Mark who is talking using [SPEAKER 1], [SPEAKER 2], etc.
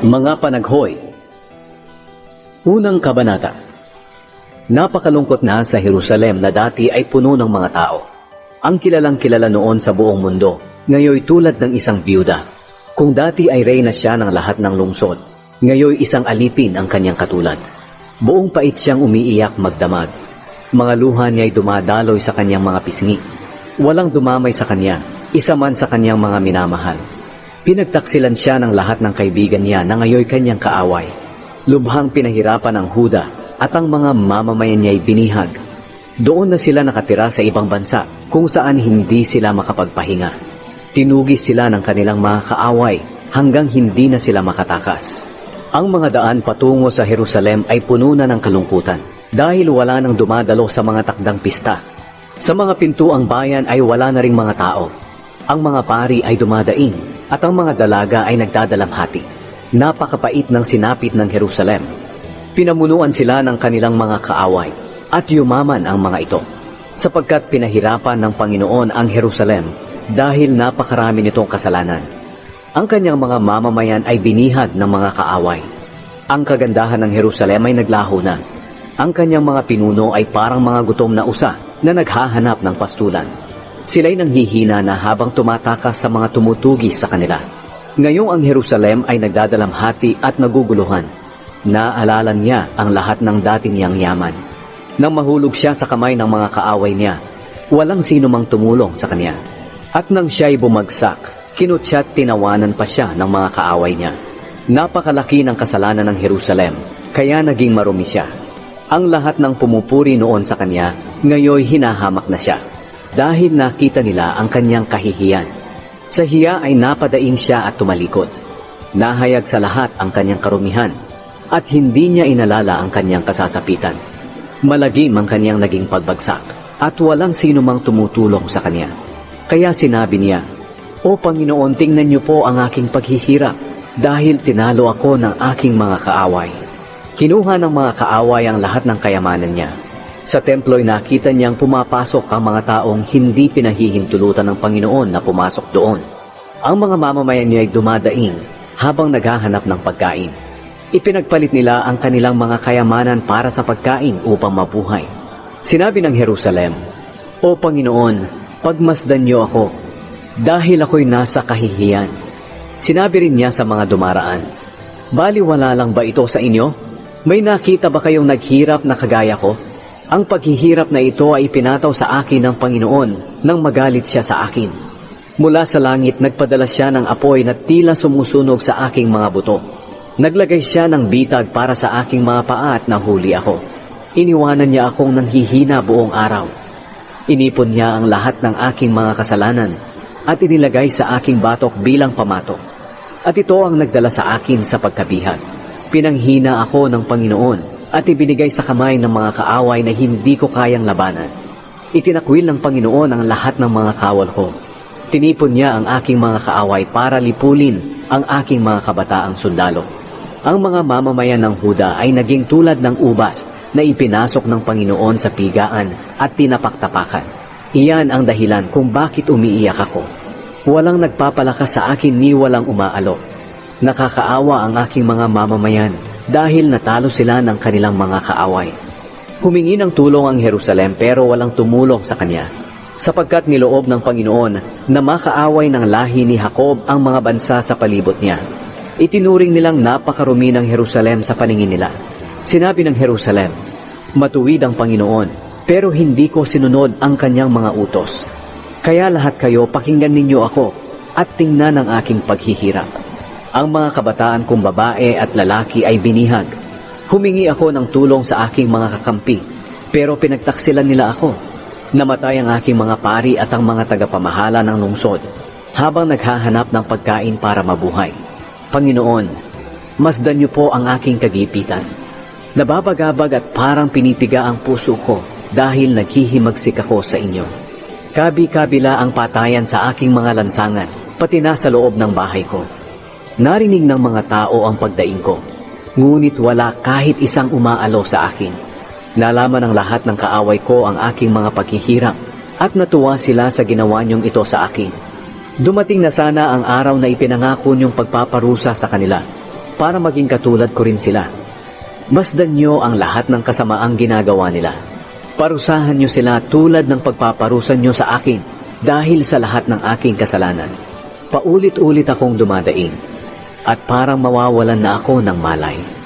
[SPEAKER 1] Mga panaghoy Unang Kabanata Napakalungkot na sa Jerusalem na dati ay puno ng mga tao. Ang kilalang kilala noon sa buong mundo, ngayoy tulad ng isang byuda. Kung dati ay reyna siya ng lahat ng lungsod, ngayoy isang alipin ang kanyang katulad. Buong pait siyang umiiyak magdamag. Mga luha niya'y dumadaloy sa kanyang mga pisngi. Walang dumamay sa kanya, isa man sa kanyang mga minamahal. Pinagtaksilan siya ng lahat ng kaibigan niya na ngayoy kanyang kaaway. Lubhang pinahirapan ang Huda at ang mga mamamayan niya'y binihag. Doon na sila nakatira sa ibang bansa kung saan hindi sila makapagpahinga. Tinugis sila ng kanilang mga kaaway hanggang hindi na sila makatakas. Ang mga daan patungo sa Jerusalem ay puno na ng kalungkutan dahil wala nang dumadalo sa mga takdang pista. Sa mga pintuang bayan ay wala na ring mga tao. Ang mga pari ay dumadaing at ang mga dalaga ay nagdadalamhati. Napakapait ng sinapit ng Jerusalem. Pinamunuan sila ng kanilang mga kaaway at yumaman ang mga ito sapagkat pinahirapan ng Panginoon ang Jerusalem dahil napakarami nitong kasalanan. Ang kanyang mga mamamayan ay binihag ng mga kaaway. Ang kagandahan ng Jerusalem ay naglaho na. Ang kanyang mga pinuno ay parang mga gutom na usa na naghahanap ng pastulan. Sila'y nanghihina na habang tumatakas sa mga tumutugis sa kanila. Ngayong ang Jerusalem ay nagdadalamhati at naguguluhan. Naalala niya ang lahat ng dati niyang yaman. Nang mahulog siya sa kamay ng mga kaaway niya, walang sino mang tumulong sa kanya. At nang siya'y bumagsak, kinutsa't tinawanan pa siya ng mga kaaway niya. Napakalaki ng kasalanan ng Jerusalem, kaya naging marumi siya. Ang lahat ng pumupuri noon sa kanya, ngayoy hinahamak na siya. Dahil nakita nila ang kanyang kahihiyan. Sa hiya ay napadaing siya at tumalikod. Nahayag sa lahat ang kanyang karumihan at hindi niya inalala ang kanyang kasasapitan. Malagim ang kanyang naging pagbagsak at walang sino mang tumutulong sa kanya. Kaya sinabi niya, O Panginoon, tingnan niyo po ang aking paghihirap dahil tinalo ako ng aking mga kaaway. Kinuha ng mga kaaway ang lahat ng kayamanan niya. Sa templo'y nakita niyang pumapasok ang mga taong hindi pinahihintulutan ng Panginoon na pumasok doon. Ang mga mamamayan niya ay dumadaing habang naghahanap ng pagkain. Ipinagpalit nila ang kanilang mga kayamanan para sa pagkain upang mabuhay. Sinabi ng Jerusalem, O Panginoon, pagmasdan niyo ako, dahil ako'y nasa kahihiyan. Sinabi rin niya sa mga dumaraan, Baliwala lang ba ito sa inyo? May nakita ba kayong naghirap na kagaya ko? Ang paghihirap na ito ay pinataw sa akin ng Panginoon nang magalit siya sa akin. Mula sa langit nagpadala siya ng apoy na tila sumusunog sa aking mga buto. Naglagay siya ng bitag para sa aking mga paa at nahuli ako. Iniwanan niya akong nanghihina buong araw. Inipon niya ang lahat ng aking mga kasalanan at inilagay sa aking batok bilang pamatok. At ito ang nagdala sa akin sa pagkabihag. Pinanghina ako ng Panginoon at ibinigay sa kamay ng mga kaaway na hindi ko kayang labanan. Itinakwil ng Panginoon ang lahat ng mga kawal ko. Tinipon niya ang aking mga kaaway para lipulin ang aking mga kabataang sundalo. Ang mga mamamayan ng Huda ay naging tulad ng ubas na ipinasok ng Panginoon sa pigaan at tinapaktapakan. Iyan ang dahilan kung bakit umiiyak ako. Walang nagpapalakas sa akin ni walang umaalok. Nakakaawa ang aking mga mamamayan dahil natalo sila ng kanilang mga kaaway. Humingi ng tulong ang Jerusalem pero walang tumulong sa kanya. Sapagkat niloob ng Panginoon na makaaway ng lahi ni Jacob ang mga bansa sa palibot niya. Itinuring nilang napakarumi ng Jerusalem sa paningin nila. Sinabi ng Jerusalem, Matuwid ang Panginoon, pero hindi ko sinunod ang kanyang mga utos. Kaya lahat kayo pakinggan ninyo ako at tingnan ang aking paghihirap. Ang mga kabataan kong babae at lalaki ay binihag. Humingi ako ng tulong sa aking mga kakampi, pero pinagtaksilan nila ako. Namatay ang aking mga pari at ang mga tagapamahala ng lungsod habang naghahanap ng pagkain para mabuhay. Panginoon, masdan niyo po ang aking kagipitan. Nababagabag at parang pinipiga ang puso ko dahil naghihimagsik ako sa inyo. Kabi-kabila ang patayan sa aking mga lansangan, pati na sa loob ng bahay ko. Narinig ng mga tao ang pagdaing ko, ngunit wala kahit isang umaalo sa akin. Nalaman ng lahat ng kaaway ko ang aking mga paghihirap at natuwa sila sa ginawa niyong ito sa akin. Dumating na sana ang araw na ipinangako niyong pagpaparusa sa kanila. para maging katulad ko rin sila. Masdan nyo ang lahat ng kasamaang ginagawa nila. Parusahan nyo sila tulad ng pagpaparusan nyo sa akin dahil sa lahat ng aking kasalanan. Paulit-ulit akong dumadaing at parang mawawalan na ako ng malay.